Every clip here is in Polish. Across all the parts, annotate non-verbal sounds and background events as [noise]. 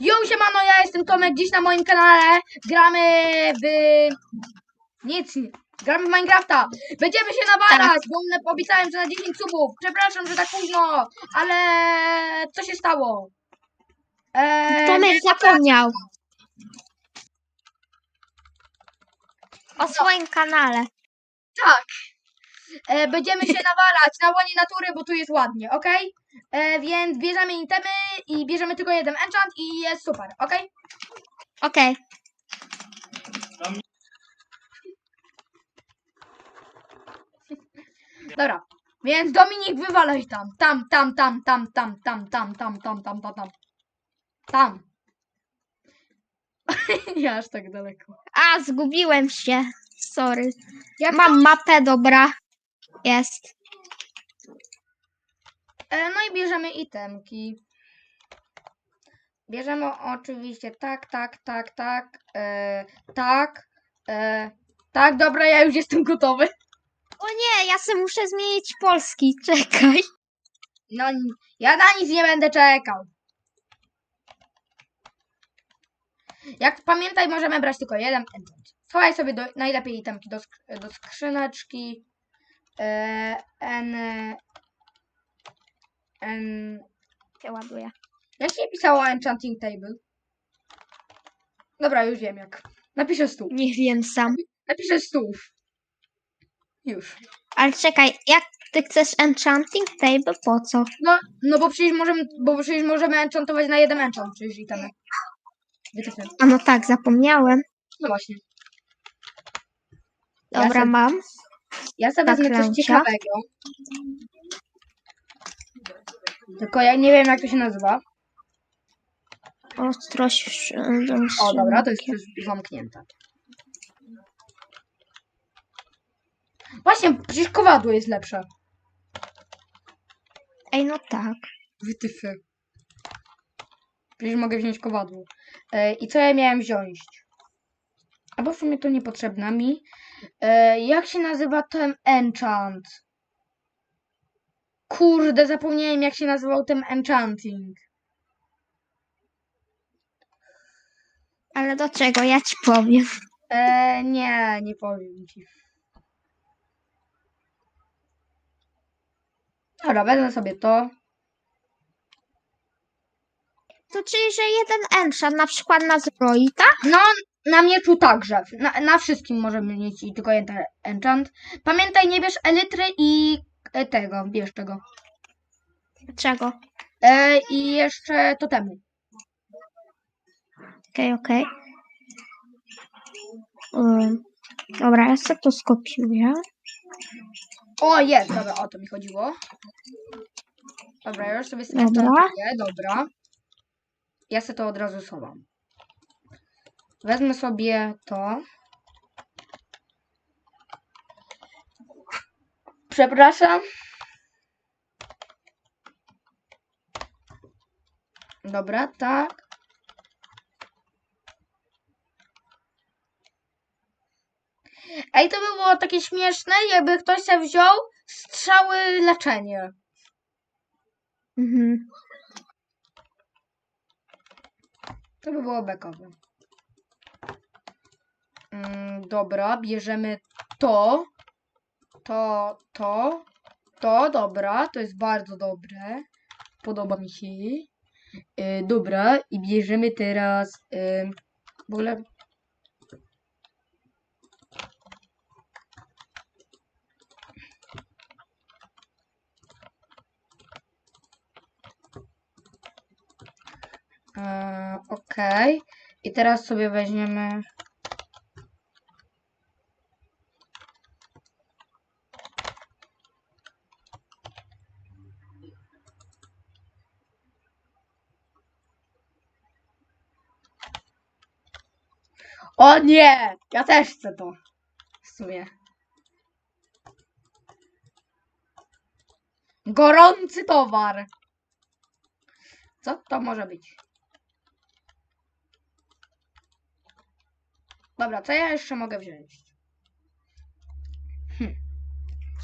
Yo, siemano, ja jestem Tomek, dziś na moim kanale gramy w... Nic, gramy w Minecrafta. Będziemy się nawalać, bo m- obiecałem, że na 10 subów. Przepraszam, że tak późno, ale co się stało? Eee, Tomek zapomniał. O swoim kanale. Tak. E, będziemy się [laughs] nawalać na łonie natury, bo tu jest ładnie, ok? E, więc bierzemy itemy i bierzemy tylko jeden enchant i jest super, ok? Okej. Dobra. Więc Dominik wywalaj tam. Tam, tam, tam, tam, tam, tam, tam, tam, tam, tam, tam, tam. Tam. ja aż tak daleko. A, zgubiłem się. Sorry. Jak Mam mapę, dobra. Jest. E, no i bierzemy itemki. Bierzemy oczywiście tak, tak, tak, tak, e, tak, e, tak, dobra, ja już jestem gotowy. O nie, ja sobie muszę zmienić polski. Czekaj. No, ja na nic nie będę czekał. Jak pamiętaj, możemy brać tylko jeden. Schowaj sobie do, najlepiej itemki do, sk- do skrzyneczki. E, n, n, Się ładuje. Jak się pisało enchanting table? Dobra, już wiem jak. Napiszę stół. Nie wiem sam. Napiszę stów. Już. Ale czekaj, jak ty chcesz enchanting table? Po co? No, no bo przecież możemy, bo przecież możemy enchantować na jeden enchant, przecież i tam. A no tak, zapomniałem. No właśnie. Ja Dobra, se- mam. Ja sobie wezmę coś ciekawego. Tylko ja nie wiem jak to się nazywa. Ostrość. O, dobra, to jest już zamknięte. Właśnie, przecież kowadło jest lepsze. Ej, no tak. Wytyfy. Przecież mogę wziąć kowadło. E, I co ja miałem wziąć? Albo w sumie to niepotrzebne mi. E, jak się nazywa ten enchant? Kurde, zapomniałem jak się nazywał ten enchanting. Ale do czego? Ja ci powiem. E, nie, nie powiem ci. Dobra, wezmę sobie to. To czyli, że jeden enchant, na przykład na zbroi, tak? No, na mieczu także. Na, na wszystkim możemy mieć i tylko jeden enchant. Pamiętaj, nie bierz elitry i e, tego, bierz tego. Czego? E, I jeszcze totemu. Okej, okej. Ym, Dobra, ja sobie to skopiuję. O, jest, dobra, o to mi chodziło. Dobra, ja już sobie Dobra. dobra. Ja sobie to od razu schowam. Wezmę sobie to. Przepraszam. Dobra, tak. Ej, to by było takie śmieszne, jakby ktoś się wziął strzały leczenie. Mhm. To by było bekowe. Mm, dobra, bierzemy to. To, to. To, dobra, to jest bardzo dobre. Podoba mi się. Y, dobra, i bierzemy teraz. Y, w ogóle. E, Okej. I teraz sobie weźmiemy. O nie! Ja też chcę to. W sumie. Gorący towar. Co to może być? Dobra, co ja jeszcze mogę wziąć?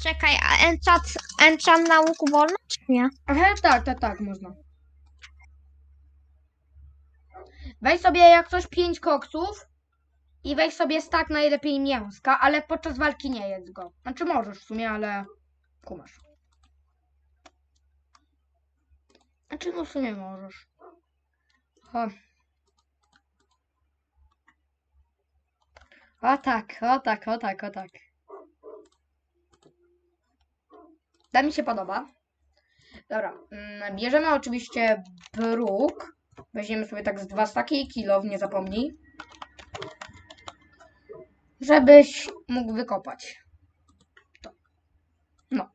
Czekaj, a enchant, enchant na łuku wolno, czy nie? Aha, tak, tak, tak, można. Weź sobie jak coś 5 koksów i weź sobie stak najlepiej mięska, ale podczas walki nie jedz go. Znaczy możesz w sumie, ale kumasz. Znaczy no w sumie możesz. O. O tak, o tak, o tak, o tak. Ta mi się podoba. Dobra, mm, bierzemy oczywiście bruk. Weźmiemy sobie tak z dwa staki i kilo, nie zapomnij. Żebyś mógł wykopać. To. No.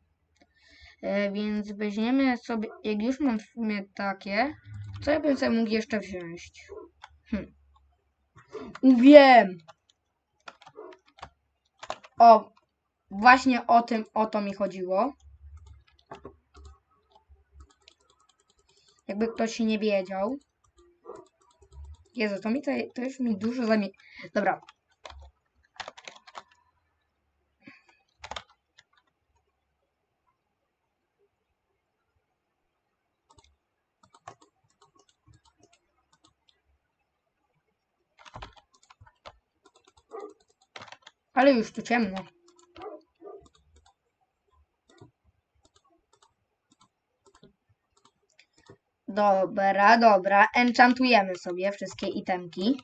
E, więc weźmiemy sobie, jak już mam w sumie takie, co ja bym sobie mógł jeszcze wziąć? Hm. Wiem! O, właśnie o tym, o to mi chodziło. Jakby ktoś nie wiedział. Jezu, to mi to, to już mi dużo zajmie. Dobra. Ale już tu ciemno. Dobra, dobra. Enchantujemy sobie wszystkie itemki.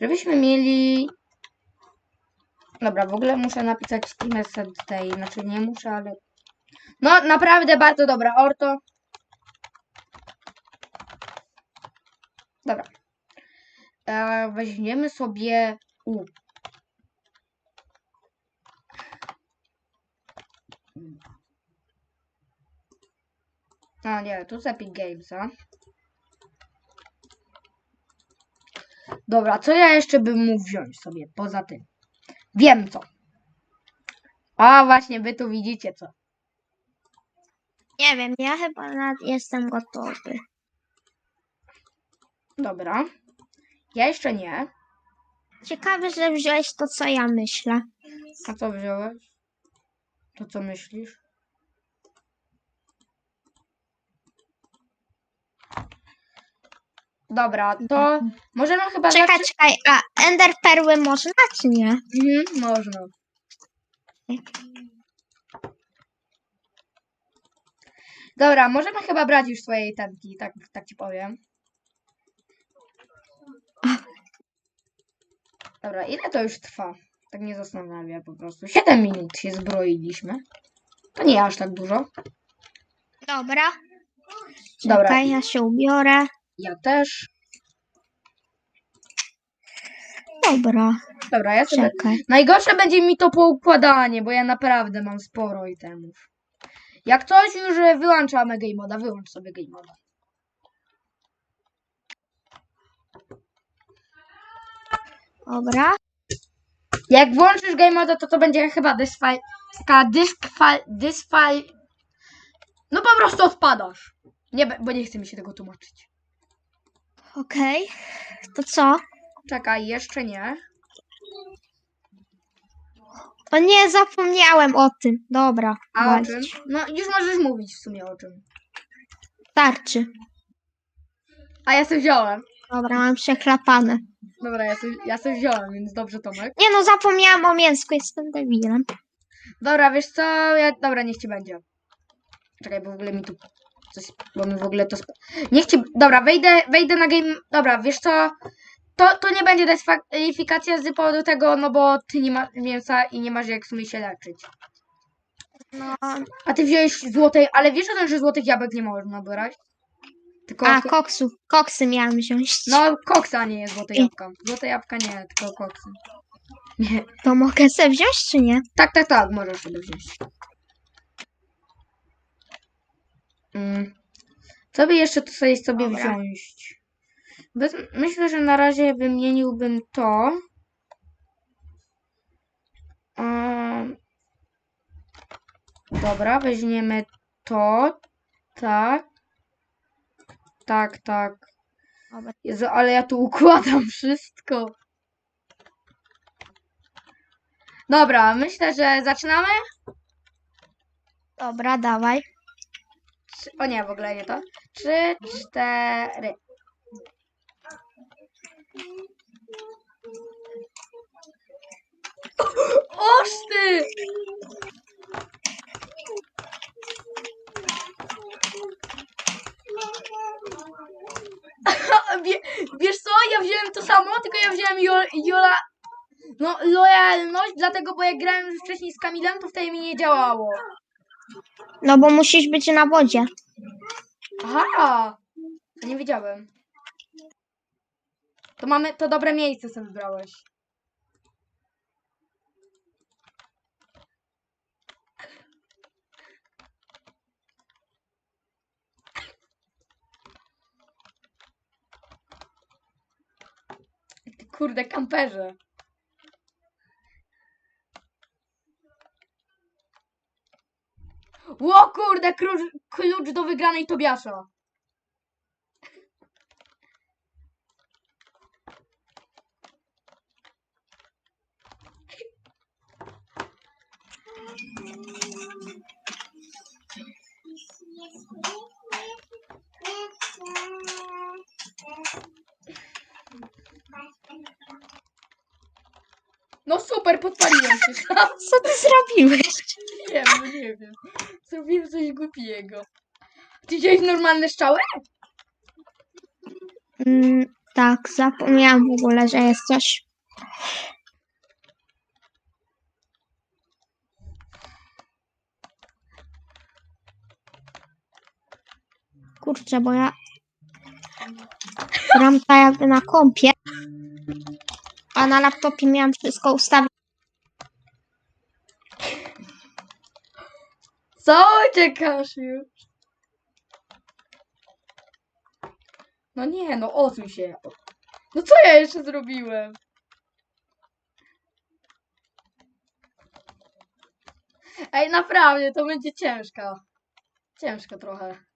Żebyśmy mieli... Dobra, w ogóle muszę napisać Steam Set tej. Znaczy nie muszę, ale... No, naprawdę bardzo dobra. Orto. Dobra. E, weźmiemy sobie... U. A nie, tu z Epic Gamesa. Dobra, co ja jeszcze bym mógł wziąć sobie poza tym? Wiem co. A właśnie, wy tu widzicie co. Nie wiem, ja chyba jestem gotowy. Dobra. Ja jeszcze nie. Ciekawe, że wziąłeś to, co ja myślę. A co wziąłeś? To co myślisz? Dobra, to możemy chyba Czekaj, zacząć... czekaj, a Ender Perły można, czy nie? Mhm, można. Dobra, możemy chyba brać już swoje itemki, tak, tak ci powiem. Dobra, ile to już trwa? Tak nie zastanawia po prostu. 7 minut się zbroiliśmy. To nie aż tak dużo. Dobra. Dobra. Czekaj, ja się ubiorę. Ja też. Dobra, Dobra, ja sobie... czekaj. Najgorsze będzie mi to poukładanie, bo ja naprawdę mam sporo itemów. Jak coś już wyłączamy game moda, wyłącz sobie game moda. Dobra. Jak włączysz game moda, to to będzie chyba dysfal... Taka dyskwal... dysfal... No po prostu odpadasz. Nie, bo nie chce mi się tego tłumaczyć. Okej. To co? Czekaj, jeszcze nie. O nie, zapomniałem o tym. Dobra. A o czym? No już możesz mówić w sumie o czym. Starczy. A ja sobie wziąłem. Dobra, mam przeklapane. Dobra, ja sobie, ja sobie wziąłem, więc dobrze Tomek. Nie no, zapomniałam o mięsku, jestem debilem. Dobra, wiesz co? Ja... Dobra, niech ci będzie. Czekaj, bo w ogóle mi tu coś... Bo mi w ogóle to... Sp... Niech ci... Dobra, wejdę, wejdę na game... Dobra, wiesz co? To, to nie będzie dyskwalifikacja z powodu tego, no bo ty nie masz mięsa i nie masz jak w sumie się leczyć. No, A ty wziąłeś złotej... Ale wiesz o tym, że złotych jabłek nie można brać? Tylko... a koksu, koksy miałam wziąć. No, koksa nie jest złote jabłka. Złote jabłka nie, tylko koksy. Nie. To mogę sobie wziąć, czy nie? Tak, tak, tak, możesz sobie wziąć. Mm. Co by jeszcze tutaj sobie Dobra. wziąć? Bez, myślę, że na razie wymieniłbym to. Um, dobra, weźmiemy to. Tak. Tak, tak. Dobra. Jezu, ale ja tu układam wszystko. Dobra, myślę, że zaczynamy. Dobra, dawaj. Trzy- O nie, w ogóle nie to. Trzy, cztery. Wiesz co, ja wziąłem to samo, tylko ja wziąłem jo, Jola... No, lojalność, dlatego, bo jak grałem już wcześniej z Kamilem, to wtedy mi nie działało. No bo musisz być na wodzie. Aha! To nie wiedziałem. To mamy, to dobre miejsce sobie wybrałeś. Kurde, kamperze. Ło kurde, klucz, klucz do wygranej Tobiasza. No super, podpaliłem się. Co ty zrobiłeś? Nie wiem, no nie wiem. Zrobiłem coś głupiego. Ty wziąłeś normalne strzały? Mm, tak, zapomniałam w ogóle, że jest coś. Kurczę, bo ja gram tak jakby na kompie, a na laptopie miałam wszystko ustawione. Co uciekasz już? No nie, no odsuń się. No co ja jeszcze zrobiłem? Ej, naprawdę, to będzie ciężka. Ciężko trochę.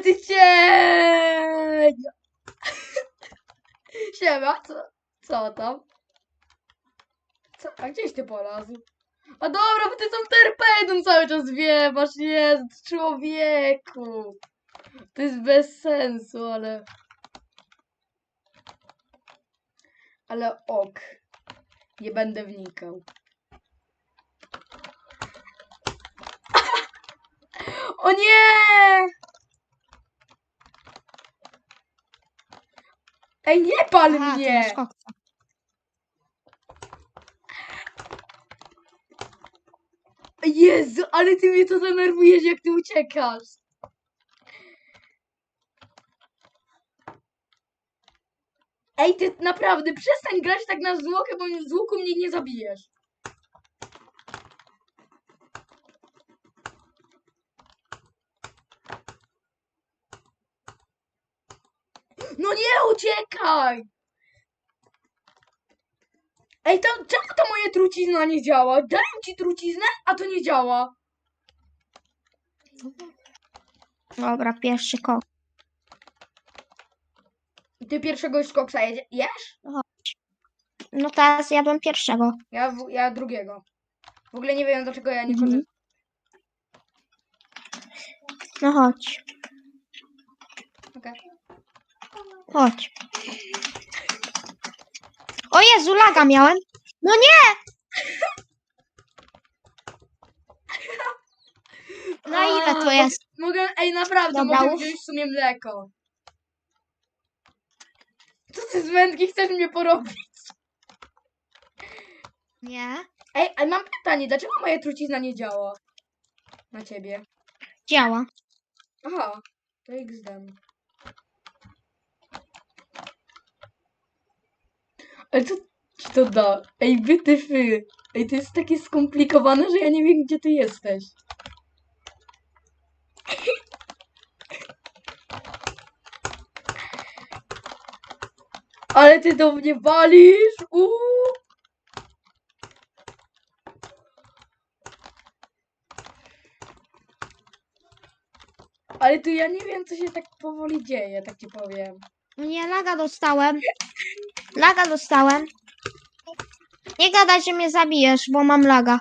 Ty cień! [laughs] Siema, co, co tam? Co, a gdzieś ty polazł? A dobra, bo ty tą torpedą cały czas wiewasz, jest człowieku! To jest bez sensu, ale... Ale ok. Nie będę wnikał. [laughs] O nie! Ej, nie pal ty mnie! masz koksa. Jezu, ale ty mnie to denerwujesz, jak ty uciekasz. Ej, ty naprawdę, przestań grać tak na zwłokę, bo z łuku mnie nie zabijesz. No nie uciekaj! Ej, to czemu ta moja trucizna nie działa? Daję ci truciznę, a to nie działa. Dobra, pierwszy kok. Ty pierwszego już koksa jedzie- jesz? No teraz jadłem pierwszego. Ja, w- ja drugiego. W ogóle nie wiem, dlaczego ja nie Mhm. korzystam. No chodź, Okej. Chodź. O Jezu, laga miałem. No nie! Na ile to jest? Mogę, ej, naprawdę, Dobra, mogę uf. wziąć w sumie mleko. Co ty z wędki chcesz mnie porobić? Nie. Ej, ale mam pytanie, dlaczego moja trucizna nie działa? Na ciebie. Działa. Aha, to XD. Ale co ci to da? Ej, wytyfy. Ej, to jest takie skomplikowane, że ja nie wiem, gdzie ty jesteś. Ale ty do mnie walisz! Uuu. Ale tu ja nie wiem, co się tak powoli dzieje, tak ci powiem. Nie, laga dostałem. Laga dostałem. Nie gadaj, że mnie zabijesz, bo mam laga.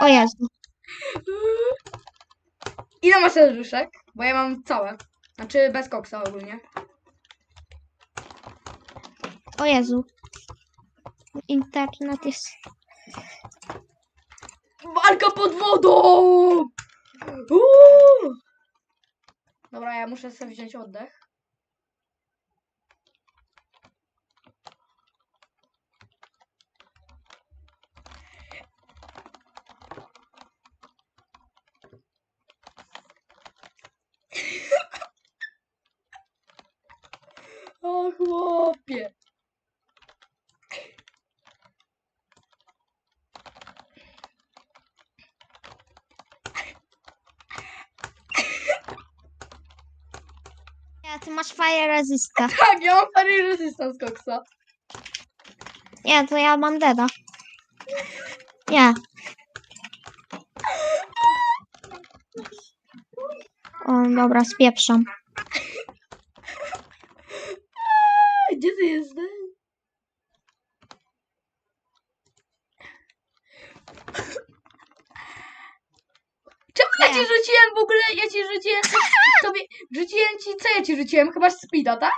O Jezu. Ile masz serduszek? Bo ja mam całe. Znaczy bez koksa ogólnie. O Jezu. Internet jest... Walka pod wodą! Uuu. Dobra, ja muszę sobie wziąć oddech. O chłopie. Nie, ty masz fire resista. [laughs] Tak, ja mam parę resistance koksa. Nie, to ja mam deda. Nie. O, dobra, spieprzam. A, Gdzie ty jesteś? Czemu ja ci Nie. rzuciłem w ogóle? Ja ci rzuciłem to- tobie. Rzuciłem ci. Rzuciłem? Chyba speeda, tak?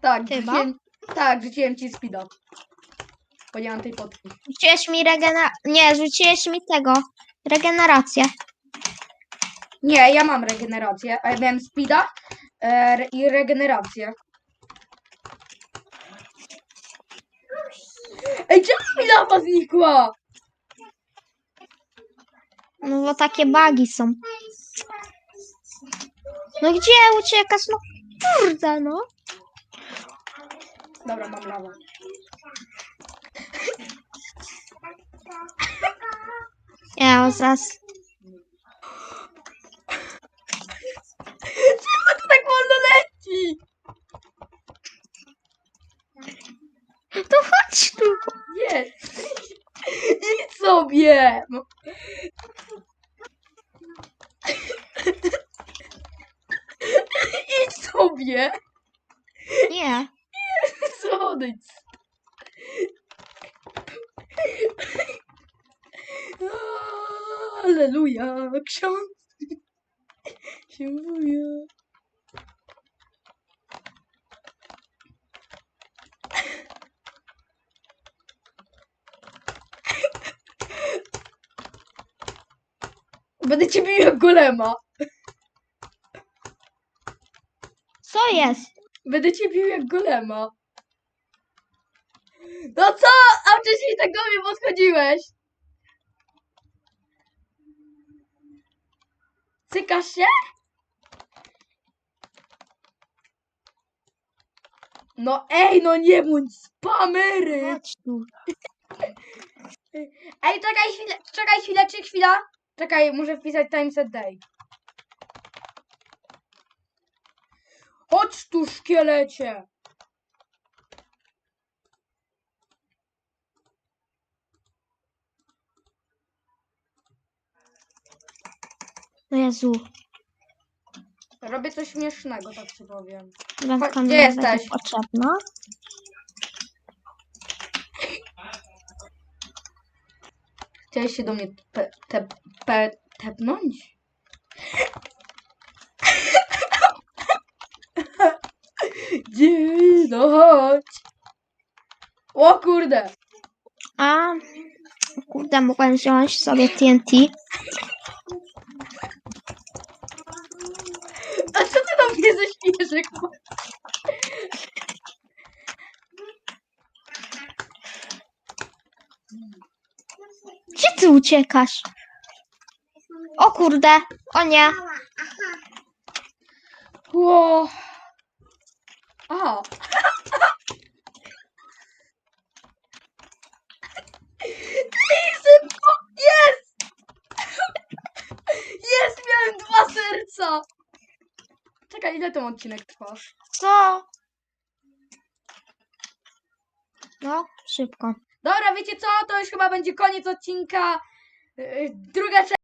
Tak, Chyba. rzuciłem. Tak, rzuciłem ci speeda. Bo nie mam tej potki. Rzuciłeś mi regenera... Nie, rzuciłeś mi tego. Regenerację. Nie, ja mam regenerację. A ja miałem speeda e, re- i regenerację. Ej, czemu mi lawa znikła? No bo takie bugi są. No gdzie uciekasz? No kurde, no. Dobra, mam lawę. [laughs] Ja zaraz... Czemu to tak wolno leci? To chodź tu. Nie. Idź sobie. No. Sobie. Nie. [laughs] Odejdź. Aleluja, ksiądz. Dziękuję. Będę cię bił jak golema. Co jest? Będę cię bił jak golema. No co? A wcześniej tak do mnie podchodziłeś. Cykasz się? No ej, no nie bądź spamery. Chodź tu. Ej, czekaj chwilę, czekaj chwilę, czy chwila? Czekaj, muszę wpisać time set day. Chodź tu, szkielecie. O Jezu. Robię coś śmiesznego, tak ci powiem. Gdzie mi jesteś? będzie potrzebna. Chciałeś się do mnie pe, te, pe, tepnąć? Gdzie? No chodź. O kurde. A, kurde, mogłem wziąć sobie TNT. A co ty do mnie ze śmieszek? Gdzie ty uciekasz? O kurde, o nie. Ło. Ej, szybko! Jest! Jest, miałem dwa serca! Czekaj, ile ten odcinek trwa? Co? No, szybko. Dobra, wiecie co? To już chyba będzie koniec odcinka. Yy, Druga część.